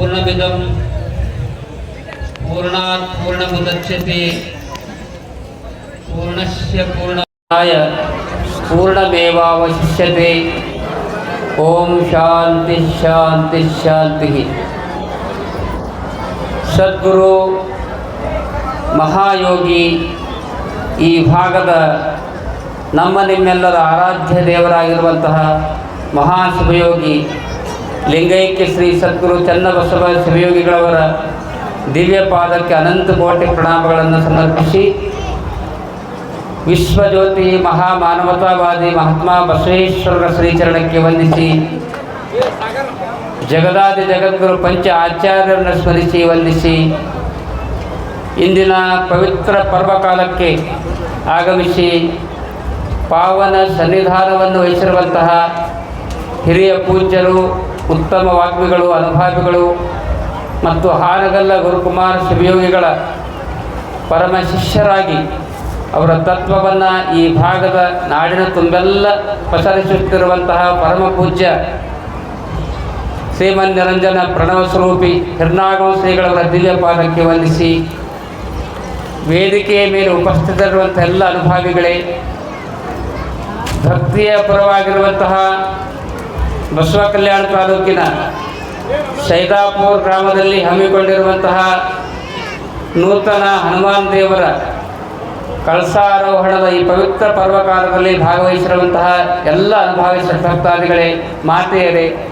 पूर्णमिदं पूर्णात् पूर्णमुदच्यते पूर्णस्य पूर्णाय पूर्णमेवावशिष्यते ॐ शान्ति शान्ति शान्तिः ಸದ್ಗುರು ಮಹಾಯೋಗಿ ಈ ಭಾಗದ ನಮ್ಮ ನಿಮ್ಮೆಲ್ಲರ ಆರಾಧ್ಯ ದೇವರಾಗಿರುವಂತಹ ಮಹಾಶಿವಯೋಗಿ ಲಿಂಗೈಕ್ಯ ಶ್ರೀ ಸದ್ಗುರು ಚನ್ನಬಸವ ಶಿವಯೋಗಿಗಳವರ ದಿವ್ಯ ಪಾದಕ್ಕೆ ಅನಂತ ಕೋಟಿ ಪ್ರಣಾಮಗಳನ್ನು ಸಮರ್ಪಿಸಿ ವಿಶ್ವಜ್ಯೋತಿ ಮಹಾಮಾನವತಾವಾದಿ ಮಹಾತ್ಮ ಬಸವೇಶ್ವರರ ಶ್ರೀಚರಣಕ್ಕೆ ವಂದಿಸಿ ಜಗದಾದಿ ಜಗದ್ಗುರು ಪಂಚ ಆಚಾರ್ಯರನ್ನು ಸ್ಮರಿಸಿ ವಂದಿಸಿ ಇಂದಿನ ಪವಿತ್ರ ಪರ್ವಕಾಲಕ್ಕೆ ಆಗಮಿಸಿ ಪಾವನ ಸನ್ನಿಧಾನವನ್ನು ವಹಿಸಿರುವಂತಹ ಹಿರಿಯ ಪೂಜ್ಯರು ಉತ್ತಮ ವಾಗ್ಮಿಗಳು ಅನುಭಾವಿಗಳು ಮತ್ತು ಹಾನಗಲ್ಲ ಗುರುಕುಮಾರ ಶಿವಯೋಗಿಗಳ ಪರಮ ಶಿಷ್ಯರಾಗಿ ಅವರ ತತ್ವವನ್ನು ಈ ಭಾಗದ ನಾಡಿನ ತುಂಬೆಲ್ಲ ಪಸರಿಸುತ್ತಿರುವಂತಹ ಪರಮ ಪೂಜ್ಯ ಶ್ರೀಮನ್ ನಿರಂಜನ ಪ್ರಣವ ಸ್ವರೂಪಿ ಹಿರ್ನಾಗಮ ಶ್ರೀಗಳವರ ದಿವ್ಯ ಪಾದಕ್ಕೆ ವಂದಿಸಿ ವೇದಿಕೆಯ ಮೇಲೆ ಉಪಸ್ಥಿತರಿರುವಂಥ ಎಲ್ಲ ಅನುಭಾವಿಗಳೇ, ಭಕ್ತಿಯ ಪರವಾಗಿರುವಂತಹ ಬಸವ ಕಲ್ಯಾಣ ತಾಲೂಕಿನ ಸೈದಾಪುರ ಗ್ರಾಮದಲ್ಲಿ ಹಮ್ಮಿಕೊಂಡಿರುವಂತಹ ನೂತನ ಹನುಮಾನ್ ದೇವರ ಕಳಸಾರೋಹಣದ ಈ ಪವಿತ್ರ ಪರ್ವಕಾಲದಲ್ಲಿ ಭಾಗವಹಿಸಿರುವಂತಹ ಎಲ್ಲ ಅನುಭಾವಿ ಭಕ್ತಾದಿಗಳೇ, ಮಾತೆಯರೇ,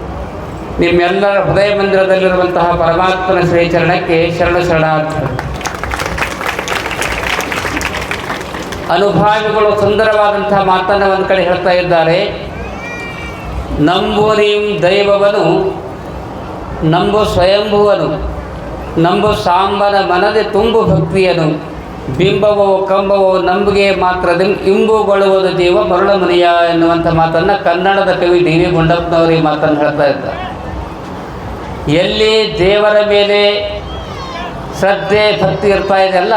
ನಿಮ್ಮೆಲ್ಲರ ಹೃದಯ ಮಂದಿರದಲ್ಲಿರುವಂತಹ ಪರಮಾತ್ಮನ ಶ್ರೀಚರಣಕ್ಕೆ ಶರಣ ಶರಣಾರ್ಥ. ಅನುಭಾವಿಗಳು ಸುಂದರವಾದಂತಹ ಮಾತನ್ನು ಒಂದು ಕಡೆ ಹೇಳ್ತಾ ಇದ್ದಾರೆ. ನಂಬುವರಿಂ ದೈವವನು, ನಂಬು ಸ್ವಯಂಭುವನು, ನಂಬು ಸಾಂಬನ ಮನದೆ ತುಂಬು ಭಕ್ತಿಯನು, ಬಿಂಬವೋ ಕಂಬವೋ ನಂಬಿಗೆ ಮಾತ್ರ ಇಂಬುಗೊಳ್ಳುವುದು ದೇವ ಮರುಳ ಮುನಿಯ ಎನ್ನುವಂಥ ಮಾತನ್ನು ಕನ್ನಡದ ಕವಿ ಡಿ ವಿ ಗುಂಡಪ್ಪನವರು ಈ ಮಾತನ್ನು ಹೇಳ್ತಾ ಇದ್ದಾರೆ. ಎಲ್ಲಿ ದೇವರ ಮೇಲೆ ಶ್ರದ್ಧೆ, ಭಕ್ತಿ ಇರ್ತಾ ಇದೆಯಲ್ಲ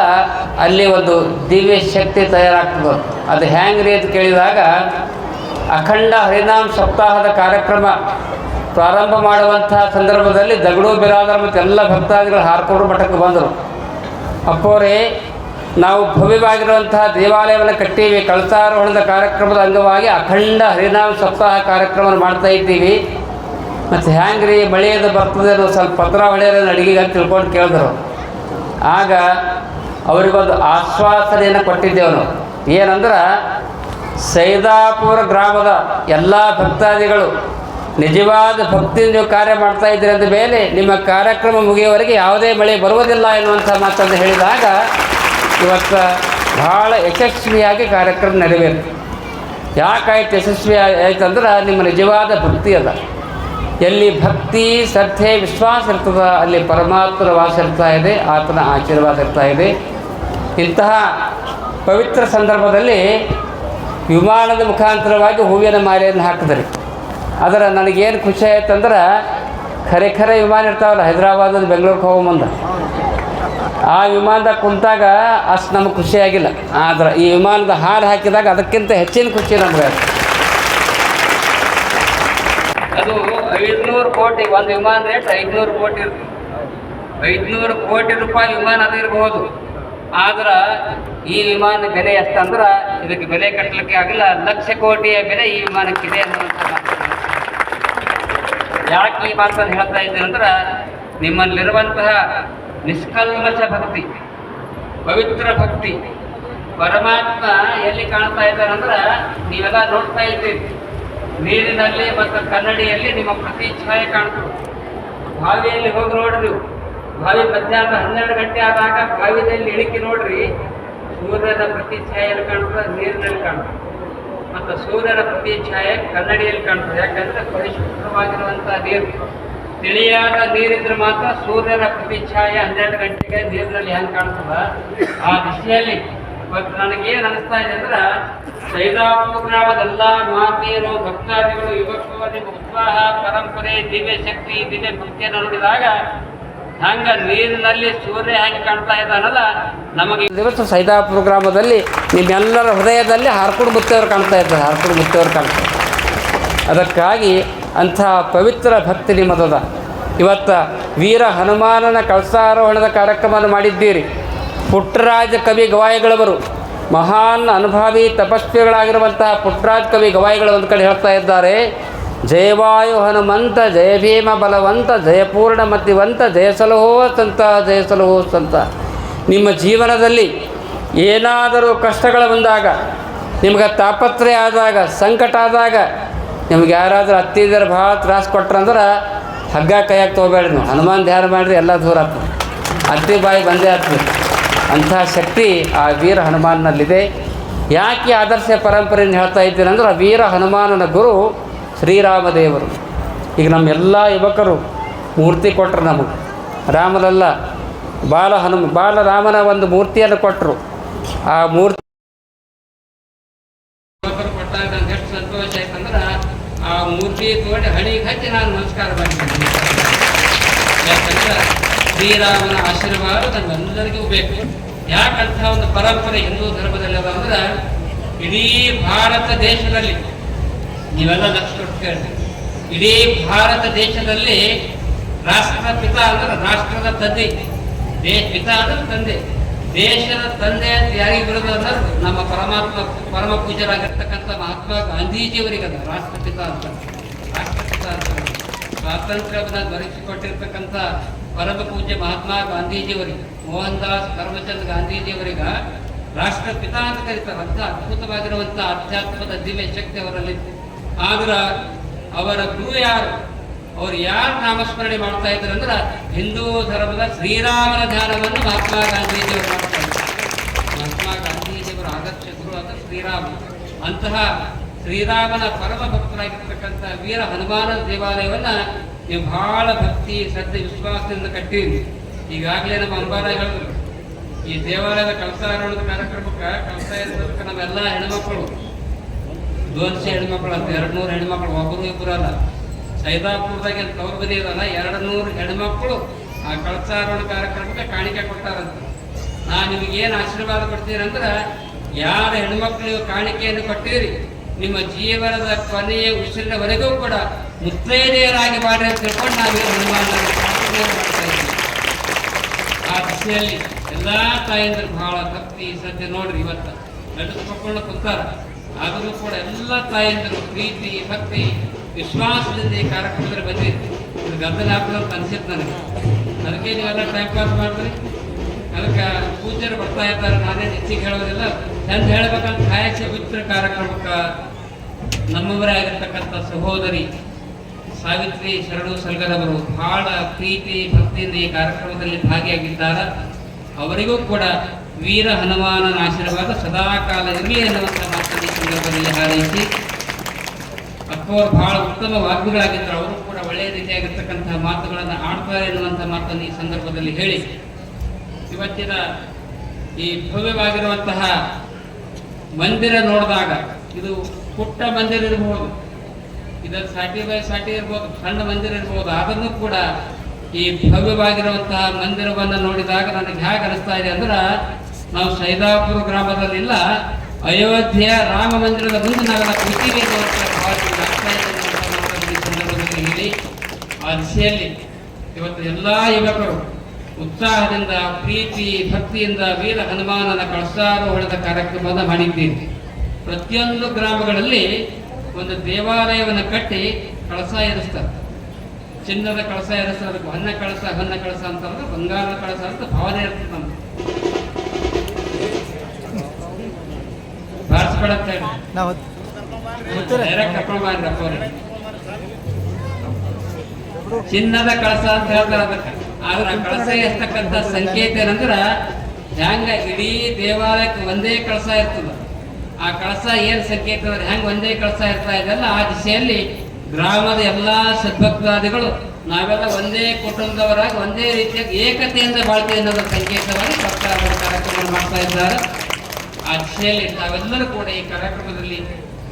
ಅಲ್ಲಿ ಒಂದು ದಿವ್ಯ ಶಕ್ತಿ ತಯಾರಾಗ್ತದೆ. ಅದು ಹ್ಯಾಂಗ್ರಿ ಅಂತ ಕೇಳಿದಾಗ ಅಖಂಡ ಹರಿನಾಮ್ ಸಪ್ತಾಹದ ಕಾರ್ಯಕ್ರಮ ಪ್ರಾರಂಭ ಮಾಡುವಂತಹ ಸಂದರ್ಭದಲ್ಲಿ ದಗಡು ಬಿರಾದರ ಮತ್ತು ಎಲ್ಲ ಭಕ್ತಾದಿಗಳು ಹಾರ್ಕೊಂಡು ಮಠಕ್ಕೆ ಬಂದರು. ಅಪ್ಪೋರೇ, ನಾವು ಭವ್ಯವಾಗಿರುವಂತಹ ದೇವಾಲಯವನ್ನು ಕಟ್ಟೀವಿ ಕಳಸಾರೋಹಣದ ಕಾರ್ಯಕ್ರಮದ ಅಂಗವಾಗಿ ಅಖಂಡ ಹರಿನಾಮ ಸಪ್ತಾಹ ಕಾರ್ಯಕ್ರಮವನ್ನು ಮಾಡ್ತಾ ಇದ್ದೀವಿ. ಮತ್ತು ಹ್ಯಾಂಗ್ರಿ, ಮಳೆಯದು ಬರ್ತದೆ ಅನ್ನೋ ಸ್ವಲ್ಪ ಪತ್ರ ಹೊಳೆಯೋದನ್ನು ಅಡಿಗೆಗೆ ಅಂತ ತಿಳ್ಕೊಂಡು ಕೇಳಿದ್ರು. ಆಗ ಅವರಿಗೊಂದು ಆಶ್ವಾಸನೆಯನ್ನು ಕೊಟ್ಟಿದ್ದೆವು ಏನಂದ್ರೆ ಸೈದಾಪುರ ಗ್ರಾಮದ ಎಲ್ಲ ಭಕ್ತಾದಿಗಳು ನಿಜವಾದ ಭಕ್ತಿಯಿಂದ ಕಾರ್ಯ ಮಾಡ್ತಾ ಇದ್ದೀರಿ ಅಂದ ಮೇಲೆ ನಿಮ್ಮ ಕಾರ್ಯಕ್ರಮ ಮುಗಿಯುವವರೆಗೆ ಯಾವುದೇ ಮಳೆ ಬರುವುದಿಲ್ಲ ಎನ್ನುವಂಥ ಮಾತನ್ನು ಹೇಳಿದಾಗ ಇವತ್ತು ಭಾಳ ಯಶಸ್ವಿಯಾಗಿ ಕಾರ್ಯಕ್ರಮ ನಡೆಯಬೇಕು ಯಾಕಾಯ್ತು ಯಶಸ್ವಿ ಆಯ್ತಂದ್ರೆ ನಿಮ್ಮ ನಿಜವಾದ ಭಕ್ತಿ ಅದ. ಎಲ್ಲಿ ಭಕ್ತಿ, ಶ್ರದ್ಧೆ, ವಿಶ್ವಾಸ ಇರ್ತದ, ಅಲ್ಲಿ ಪರಮಾತ್ಮನ ವಾಸ ಇರ್ತಾ ಇದೆ, ಆತನ ಆಶೀರ್ವಾದ ಇರ್ತಾ ಇದೆ. ಇಂತಹ ಪವಿತ್ರ ಸಂದರ್ಭದಲ್ಲಿ ವಿಮಾನದ ಮುಖಾಂತರವಾಗಿ ಹೂವಿನ ಮಾಲೆಯನ್ನು ಹಾಕಿದ್ರಿ. ಅದರ ನನಗೇನು ಖುಷಿ ಆಯ್ತಂದ್ರೆ, ಖರೆ ಖರೆ ವಿಮಾನ ಇರ್ತಾವಲ್ಲ ಹೈದರಾಬಾದ್ ಬೆಂಗಳೂರಿಗೆ ಹೋಗೋ ಆ ವಿಮಾನದಾಗ ಕುಂತಾಗ ಅಷ್ಟು ನಮಗೆ ಖುಷಿಯಾಗಿಲ್ಲ ಆದ್ರೆ ಈ ವಿಮಾನದ ಹಾರ ಹಾಕಿದಾಗ ಅದಕ್ಕಿಂತ ಹೆಚ್ಚಿನ ಖುಷಿ ನಮಗೆ ಅದು ಐದುನೂರು ಕೋಟಿ, ಒಂದು ವಿಮಾನ ರೇಟ್ ಐದುನೂರು ಕೋಟಿ ಐದುನೂರು ಕೋಟಿ ರೂಪಾಯಿ ವಿಮಾನ ಅದು ಇರಬಹುದು ಆದ್ರೆ ಈ ವಿಮಾನ ಬೆಲೆ ಎಷ್ಟಂದ್ರೆ ಇದಕ್ಕೆ ಬೆಲೆ ಕಟ್ಟಲಿಕ್ಕೆ ಆಗಿಲ್ಲ, ಲಕ್ಷ ಕೋಟಿಯ ಬೆಲೆ ಈ ವಿಮಾನಕ್ಕಿದೆ ಅನ್ನುವಂಥ ಯಾಕೆ ಈ ಮಾತನ್ನು ಹೇಳ್ತಾ ಇದ್ದೀನಿ ಅಂದ್ರೆ, ನಿಮ್ಮಲ್ಲಿರುವಂತಹ ನಿಷ್ಕಲ್ಮಶ ಭಕ್ತಿ, ಪವಿತ್ರ ಭಕ್ತಿ, ಪರಮಾತ್ಮ ಎಲ್ಲಿ ಕಾಣ್ತಾ ಇದ್ದಾರೆ ಇದ್ದಾರಂದ್ರೆ ನೀವೆಲ್ಲ ನೋಡ್ತಾ ಇದ್ದೀರಿ. ನೀರಿನಲ್ಲಿ ಮತ್ತು ಕನ್ನಡಿಯಲ್ಲಿ ನಿಮ್ಮ ಪ್ರತಿ ಛಾಯೆ ಕಾಣ್ತದೆ. ಬಾವಿಯಲ್ಲಿ ಹೋಗಿ ನೋಡ್ರಿ ಬಾವಿ ಮಧ್ಯಾಹ್ನ ಹನ್ನೆರಡು ಗಂಟೆ ಆದಾಗ ಬಾವಿಯಲ್ಲಿ ಇಳಿಕೆ ನೋಡ್ರಿ, ಸೂರ್ಯನ ಪ್ರತಿ ಛಾಯೆಯಲ್ಲಿ ಕಾಣ್ತದೆ, ನೀರಿನಲ್ಲಿ ಕಾಣ್ತದೆ. ಮತ್ತು ಸೂರ್ಯನ ಪ್ರತಿ ಛಾಯೆ ಕನ್ನಡಿಯಲ್ಲಿ ಕಾಣ್ತದೆ. ಯಾಕಂದ್ರೆ ಪರಿಶುದ್ಧವಾಗಿರುವಂಥ ನೀರು. ತಿಳಿಯಾದ ನೀರಿದ್ರೆ ಮಾತ್ರ ಸೂರ್ಯನ ಪ್ರತಿ ಛಾಯೆ ಹನ್ನೆರಡು ಗಂಟೆಗೆ ನೀರಿನಲ್ಲಿ ಹೆಂಗೆ ಕಾಣ್ತದ? ಆ ದಿಶೆಯಲ್ಲಿ. ಇವತ್ತು ನನಗೇನು ಅನಿಸ್ತಾ ಇದೆ ಅಂದ್ರೆ ಸೈದಾಪುರ ಗ್ರಾಮದೆಲ್ಲ ಮಾತೀಯರು, ಭಕ್ತಾದಿಗಳು ಯುವಕರು ನಿಮ್ಮ ಉತ್ಸಾಹ ಪರಂಪರೆ ದಿವ್ಯ ಶಕ್ತಿ ದಿವ್ಯ ಭಕ್ತಿಯನ್ನು ನೋಡಿದಾಗ ಹಂಗ ನೀರಿನಲ್ಲಿ ಸೂರ್ಯ ಹೆಂಗೆ ಕಾಣ್ತಾ ಇದ್ದಾನಲ್ಲ, ನಮಗೆ ದಿವಸ ಸೈದಾಪುರ ಗ್ರಾಮದಲ್ಲಿ ನಿಮ್ಮೆಲ್ಲರ ಹೃದಯದಲ್ಲಿ ಹಾರ್ಕೊಂಡು ಮುತ್ತವರು ಕಾಣ್ತಾ ಇದ್ದಾರೆ, ಹಾರ್ಕೊಂಡು ಮುತ್ತವರು ಕಾಣ್ತಾ ಅದಕ್ಕಾಗಿ ಅಂಥ ಪವಿತ್ರ ಭಕ್ತಿ ನಿಮ್ಮದದ. ಇವತ್ತ ವೀರ ಹನುಮಾನನ ಕಳಸಾರೋಹಣದ ಕಾರ್ಯಕ್ರಮವನ್ನು ಮಾಡಿದ್ದೀರಿ. ಪುಟ್ಟರಾಜ ಕವಿ ಗವಾಯಿಗಳವರು, ಮಹಾನ್ ಅನುಭಾವಿ ತಪಸ್ವಿಗಳಾಗಿರುವಂತಹ ಪುಟ್ಟರಾಜ ಕವಿ ಗವಾಯಿಗಳು ಒಂದು ಕಡೆ ಹೇಳ್ತಾ ಇದ್ದಾರೆ. ಜಯವಾಯು ಹನುಮಂತ ಜಯ ಭೀಮ ಬಲವಂತ ಜಯಪೂರ್ಣ ಮತಿವಂತ ಜಯ ಸಂತ ಜಯ ಸಂತ ನಿಮ್ಮ ಜೀವನದಲ್ಲಿ ಏನಾದರೂ ಕಷ್ಟಗಳು ಬಂದಾಗ, ನಿಮ್ಗೆ ತಾಪತ್ರಯ ಆದಾಗ, ಸಂಕಟ ಆದಾಗ, ನಿಮ್ಗೆ ಯಾರಾದರೂ ಹತ್ತಿದ್ರೆ ಭಾಳ ತ್ರಾಸ ಕೊಟ್ರಂದ್ರೆ ಹಗ್ಗ ಕೈಯಾಗಿ ತೊಗೋಬೇಡ ನೀವು. ಹನುಮಾನ್ ಧ್ಯಾನ ಮಾಡಿದ್ರೆ ಎಲ್ಲ ದೂರ ಆಗ್ತದೆ. ಅತ್ತಿ ಬಾಯಿ ಬಂದೇ ಆಗ್ತದೆ. ಅಂಥ ಶಕ್ತಿ ಆ ವೀರ ಹನುಮಾನ್ನಲ್ಲಿದೆ. ಯಾಕೆ ಆದರ್ಶ ಪರಂಪರೆಯನ್ನು ಹೇಳ್ತಾ ಇದ್ದೀನಂದ್ರೆ, ವೀರ ಹನುಮಾನನ ಗುರು ಶ್ರೀರಾಮದೇವರು. ಈಗ ನಮ್ಮೆಲ್ಲ ಯುವಕರು ಮೂರ್ತಿ ಕೊಟ್ಟರು ನಮಗೆ. ರಾಮನಲ್ಲ, ಬಾಲ ಹನುಮ, ಬಾಲ ರಾಮನ ಒಂದು ಮೂರ್ತಿಯನ್ನು ಕೊಟ್ಟರು ಆ ಮೂರ್ತಿ ಕೊಟ್ಟಾಗ ನಂಗೆ ಎಷ್ಟು ಸಂತೋಷ ಆಯ್ತಂದ್ರೆ ಆ ಮೂರ್ತಿ ತೋಡಿ ಹಣಿಗೆ ಹಚ್ಚಿ ನಾನು ನಮಸ್ಕಾರ ಮಾಡ್ತೀನಿ. ಯಾಕಂದ್ರೆ ಶ್ರೀರಾಮನ ಆಶೀರ್ವಾದ ನಮ್ಮೆಲ್ಲರಿಗೂ ಬೇಕು. ಯಾಕಂತ ಒಂದು ಪರಂಪರೆ ಹಿಂದೂ ಧರ್ಮದಲ್ಲಿ ಅದ ಅಂದ್ರೆ ಇಡೀ ಭಾರತ ದೇಶದಲ್ಲಿ ನೀವೆಲ್ಲ ಲಕ್ಷ ಕೊಟ್ಟು ಇಡೀ ಭಾರತ ದೇಶದಲ್ಲಿ ರಾಷ್ಟ್ರಪಿತ ಅಂದ್ರೆ ರಾಷ್ಟ್ರದ ತಂದೆ. ದೇಶ ಪಿತ ಅಂದ್ರೆ ತಂದೆ. ದೇಶದ ತಂದೆ ಅಂತ ಯಾರಿಗೆ ಬಿಡೋದು ಅಂದ್ರೆ ನಮ್ಮ ಪರಮಾತ್ಮ ಪರಮ ಪೂಜರಾಗಿರ್ತಕ್ಕಂಥ ಮಹಾತ್ಮ ಗಾಂಧೀಜಿಯವರಿಗದ ರಾಷ್ಟ್ರಪಿತ ಅಂತ. ರಾಷ್ಟ್ರಪಿತ ಅಂತ. ಸ್ವಾತಂತ್ರ್ಯವನ್ನು ದೊರಕಿಸಿಕೊಟ್ಟಿರ್ತಕ್ಕಂಥ ಪರಮ ಪೂಜ್ಯ ಮಹಾತ್ಮ ಗಾಂಧೀಜಿಯವರಿಗೆ ಮೋಹನ್ ದಾಸ್ ಕರಮಚಂದ್ ಗಾಂಧೀಜಿಯವರಿಗ ರಾಷ್ಟ್ರಪಿತ ಅಂತ ಕರೀತಾರೆ. ಅಂತ ಅದ್ಭುತವಾಗಿರುವಂಥ ಅಧ್ಯಾತ್ಮದ ದಿವ್ಯ ಶಕ್ತಿ ಅವರಲ್ಲಿ ಆದ್ರ ಅವರ ಗುರು ಯಾರು? ಅವ್ರು ಯಾರು ನಾಮಸ್ಮರಣೆ ಮಾಡ್ತಾ ಇದ್ರು ಅಂದ್ರೆ ಹಿಂದೂ ಧರ್ಮದ ಶ್ರೀರಾಮನ ಧ್ಯಾನವನ್ನು ಮಹಾತ್ಮ ಗಾಂಧೀಜಿಯವರು ಮಾಡ್ತಾ ಇದ್ದಾರೆ. ಮಹಾತ್ಮ ಗಾಂಧೀಜಿಯವರ ಆದರ್ಶ ಗುರು ಅಂದ್ರೆ ಶ್ರೀರಾಮ. ಅಂತಹ ಶ್ರೀರಾಮನ ಪರಮ ಭಕ್ತರಾಗಿರ್ತಕ್ಕಂಥ ವೀರ ಹನುಮಾನ ದೇವಾಲಯವನ್ನ ನೀವು ಬಹಳ ಭಕ್ತಿ, ಶ್ರದ್ಧೆ, ವಿಶ್ವಾಸದಿಂದ ಕಟ್ಟಿರಿ ಈಗಾಗಲೇ ನಮ್ಮ ಅಂಬಾರ ಹೇಳಿದ್ರು, ಈ ದೇವಾಲಯದ ಕಳಸಾರೋಹಣದ ಕಾರ್ಯಕ್ರಮಕ್ಕೆ ಕಳಸ ಇರೋದಕ್ಕೆ ನಮ್ಮೆಲ್ಲ ಹೆಣ್ಮಕ್ಳು ದೋನ್ಸೆ ಹೆಣ್ಮಕ್ಳು ಅಂತ ಎರಡು ನೂರು ಹೆಣ್ಮಕ್ಳು ಒಬ್ಬರು ಇಬ್ಬರು ಅಲ್ಲ. ಸೈದಾಪುರದಾಗ ಏನು ತವ್ರ ಬದಿ ಅದಲ್ಲ ಎರಡು ನೂರು ಹೆಣ್ಮಕ್ಳು ಆ ಕಳಸಾರೋಣ ಕಾರ್ಯಕ್ರಮಕ್ಕೆ ಕಾಣಿಕೆ ಕೊಟ್ಟಾರಂತ. ನಾ ನಿಮಗೆ ಏನು ಆಶೀರ್ವಾದ ಕೊಡ್ತೀನಿ ಅಂದ್ರೆ ಯಾರ ಹೆಣ್ಮಕ್ಳು ನೀವು ಕಾಣಿಕೆಯನ್ನು ಕೊಟ್ಟಿರಿ, ನಿಮ್ಮ ಜೀವನದ ಕೊನೆಯ ಉಸಿರಿನವರೆಗೂ ಕೂಡ ಮುತ್ತೈದೆಯರಾಗಿ ಮಾಡಿ ಅಂತ ತಿಳ್ಕೊಂಡು ನಾವು ಆ ದಿಸೆಯಲ್ಲಿ ಎಲ್ಲ ತಾಯಂದ್ರು ಬಹಳ ಭಕ್ತಿ ಸದ್ಯ ನೋಡ್ರಿ ಇವತ್ತು. ನಡೆಸ್ಕೊಂಡು ಕುಂತಾರ. ಆದರೂ ಕೂಡ ಎಲ್ಲ ತಾಯಂದರು ಪ್ರೀತಿ, ಭಕ್ತಿ, ವಿಶ್ವಾಸದಿಂದ ಈ ಕಾರ್ಯಕ್ರಮದಲ್ಲಿ ಬಂದಿರಿ ಇದು ಗದ್ದಲ ಹಾಕೋದು ಅನ್ಸಿತ್ತು ನನಗೆ. ಅದಕ್ಕೆ ನೀವೆಲ್ಲ ಟೈಮ್ ಪಾಸ್ ಮಾಡಿದ್ರಿ ಅದಕ್ಕೆ ಪೂಜ್ಯರು ಬರ್ತಾ ಇದ್ದಾರೆ. ನಾನೇ ಹೆಚ್ಚಿಗೆ ಹೇಳೋದಿಲ್ಲ. ಚಂದ ಹೇಳ್ಬೇಕಂತ ಕಾಯಕ ಮಿತ್ರ ಕಾರ್ಯಕ್ರಮಕ್ಕೆ ನಮ್ಮವರೇ ಆಗಿರ್ತಕ್ಕಂಥ ಸಹೋದರಿ ಸಾವಿತ್ರಿ ಶರಣು ಸಲ್ಗದವರು ಬಹಳ ಪ್ರೀತಿ, ಭಕ್ತಿಯಿಂದ ಈ ಕಾರ್ಯಕ್ರಮದಲ್ಲಿ ಭಾಗಿಯಾಗಿದ್ದಾರೆ. ಅವರಿಗೂ ಕೂಡ ವೀರ ಹನುಮಾನನ ಆಶೀರ್ವಾದ ಸದಾಕಾಲ ಇರಲಿ ಅನ್ನುವಂಥ ಸಂದರ್ಭದಲ್ಲಿ ಹಾರೈಸಿ ಅಥವಾ ಬಹಳ ಉತ್ತಮ ವಾಗ್ಮಿಗಳಾಗಿದ್ದರು ಅವರು ಕೂಡ ಒಳ್ಳೆಯ ರೀತಿಯಾಗಿರ್ತಕ್ಕಂತಹ ಮಾತುಗಳನ್ನು ಆಡ್ತಾರೆ ಎನ್ನುವಂಥ ಮಾತನ್ನು ಈ ಸಂದರ್ಭದಲ್ಲಿ ಹೇಳಿ. ಇವತ್ತಿನ ಈ ಭವ್ಯವಾಗಿರುವಂತಹ ಮಂದಿರ ನೋಡಿದಾಗ, ಇದು ಪುಟ್ಟ ಮಂದಿರ ಇರಬಹುದು ಇದರ ಸಾಟಿ ಬೈ ಸಾಟಿ ಇರ್ಬೋದು, ಸಣ್ಣ ಮಂದಿರ ಇರ್ಬೋದು ಅದನ್ನು ಕೂಡ ಈ ಭವ್ಯವಾಗಿರುವಂತಹ ಮಂದಿರವನ್ನು ನೋಡಿದಾಗ ನನಗೆ ಹೇಗೆ ಅನಿಸ್ತಾ ಇದೆ ಅಂದ್ರೆ, ನಾವು ಸೈದಾಪುರ ಗ್ರಾಮದಲ್ಲಿಲ್ಲ ಅಯೋಧ್ಯೆಯ ರಾಮ ಮಂದಿರದ ಮುಂದೆ ನಾವೆಲ್ಲ ಸಂದರ್ಭದಲ್ಲಿ ಹೇಳಿ, ಆ ದಿಶೆಯಲ್ಲಿ ಇವತ್ತು ಎಲ್ಲ ಯುವಕರು ಉತ್ಸಾಹದಿಂದ, ಪ್ರೀತಿ, ಭಕ್ತಿಯಿಂದ ವೀರ ಹನುಮಾನನ ಕಳಸಾರೋಹಣದ ಕಾರ್ಯಕ್ರಮವನ್ನು ಮಾಡಿದ್ದೀರಿ ಪ್ರತಿಯೊಂದು ಗ್ರಾಮಗಳಲ್ಲಿ ಒಂದು ದೇವಾಲಯವನ್ನು ಕಟ್ಟಿ ಕಳಸ ಏರಿಸ್ತಾರೆ. ಚಿನ್ನದ ಕಳಸ ಅದಕ್ಕೆ ಹೊನ್ನ ಕಳಸ ಹೊನ್ನ ಕಳಸ ಅಂತ ಬಂಗಾರದ ಕಳಸ ಅಂತ ಭಾವನೆ ಇರ್ತದೆ ನಮ್ಗೆ ಚಿನ್ನದ ಕಳಸ ಅಂತ ಹೇಳ್ತಾರೆ ಅದಕ್ಕೆ. ಅದರ ಆ ಕಳಸ ಇರ್ತಕ್ಕಂಥ ಸಂಕೇತ ಏನಂದ್ರ ಹೆಂಗ ಇಡೀ ದೇವಾಲಯಕ್ಕೆ ಒಂದೇ ಕಳಸ ಇರ್ತದ. ಆ ಕಳಸ ಏನ್ ಸಂಕೇತ ಅಂದ್ರೆ ಹೆಂಗ ಒಂದೇ ಕಳಸ ಇರ್ತಾ ಇದೆಲ್ಲ ಆ ದಿಶೆಯಲ್ಲಿ ಗ್ರಾಮದ ಎಲ್ಲಾ ಸದ್ಭಕ್ತಾದಿಗಳು ನಾವೆಲ್ಲ ಒಂದೇ ಕುಟುಂಬದವರಾಗಿ ಒಂದೇ ರೀತಿಯಾಗಿ ಏಕತೆಯಿಂದ ಬಾಳ್ತೀವಿ ಅನ್ನೋದ್ರ ಸಂಕೇತವಾಗಿ ಸರ್ಕಾರ ಕಾರ್ಯಕ್ರಮ ಮಾಡ್ತಾ ಇದ್ದಾರೆ. ಆ ದಿಶೆಯಲ್ಲಿ ತಾವೆಲ್ಲರೂ ಕೂಡ ಈ ಕಾರ್ಯಕ್ರಮದಲ್ಲಿ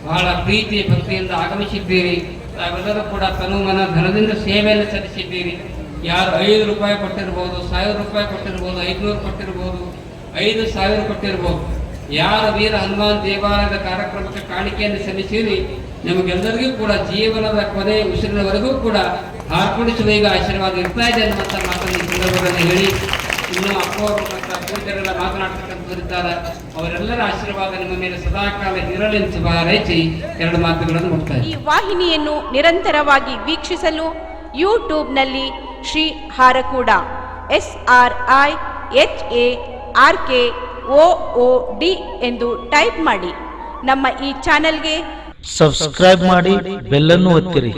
ಬಹಳ ಪ್ರೀತಿ ಭಕ್ತಿಯಿಂದ ಆಗಮಿಸಿದ್ದೀರಿ. ತಾವೆಲ್ಲರೂ ಕೂಡ ತನುಮನ ಧನದಿಂದ ಸೇವೆಯನ್ನು ಸಲ್ಲಿಸಿದ್ದೀರಿ. ಯಾರು ಐದು ರೂಪಾಯಿ ಕೊಟ್ಟಿರ್ಬೋದು, ಸಾವಿರ ರೂಪಾಯಿ ಕೊಟ್ಟಿರ್ಬೋದು, ಐದುನೂರು ಕೊಟ್ಟಿರ್ಬೋದು, ಐದು ಸಾವಿರ ಕೊಟ್ಟಿರ್ಬೋದು. ಯಾರ ವೀರ ಹನುಮಾನ್ ದೇವಾಲಯದ ಕಾರ್ಯಕ್ರಮಕ್ಕೆ ಕಾಣಿಕೆಯನ್ನು ಸಲ್ಲಿಸಿರಿ, ನಮಗೆಲ್ಲರಿಗೂ ಕೂಡ ಜೀವನದ ಕೊನೆ ಉಸಿರಿನವರೆಗೂ ಕೂಡ ಈಗ ಆಶೀರ್ವಾದ ಇರ್ತಾ ಇದೆ ಅನ್ನುವಂಥ ಮಾತನ್ನು ಸಂದರ್ಭದಲ್ಲಿ ಹೇಳಿ. ಇನ್ನೂ ಅಪ್ಪ ಮತ್ತು ಪೂಜರೆಲ್ಲ ಮಾತನಾಡ್ತಕ್ಕಂಥವರಿದ್ದಾರೆ ಅವರೆಲ್ಲರ ಆಶೀರ್ವಾದ ನಿಮ್ಮ ಮೇಲೆ ಸದಾಕಾಲ ಇರಲಿ ಎಂದು ಶುಭ ಎರಡು ಮಾತುಗಳನ್ನು ಮುಕ್ತಾಯ ಈ ವಾಹಿನಿಯನ್ನು ನಿರಂತರವಾಗಿ ವೀಕ್ಷಿಸಲು ಯೂಟ್ಯೂಬ್ನಲ್ಲಿ Shri Harakuda S R I H A R K O O D ಎಂದು ಟೈಪ್ ಮಾಡಿ. ನಮ್ಮ ಈ ಚಾನೆಲ್ಗೆ ಸಬ್ಸ್ಕ್ರೈಬ್ ಮಾಡಿ ಬೆಲ್ಲನ್ನು ಒತ್ತಿರಿ.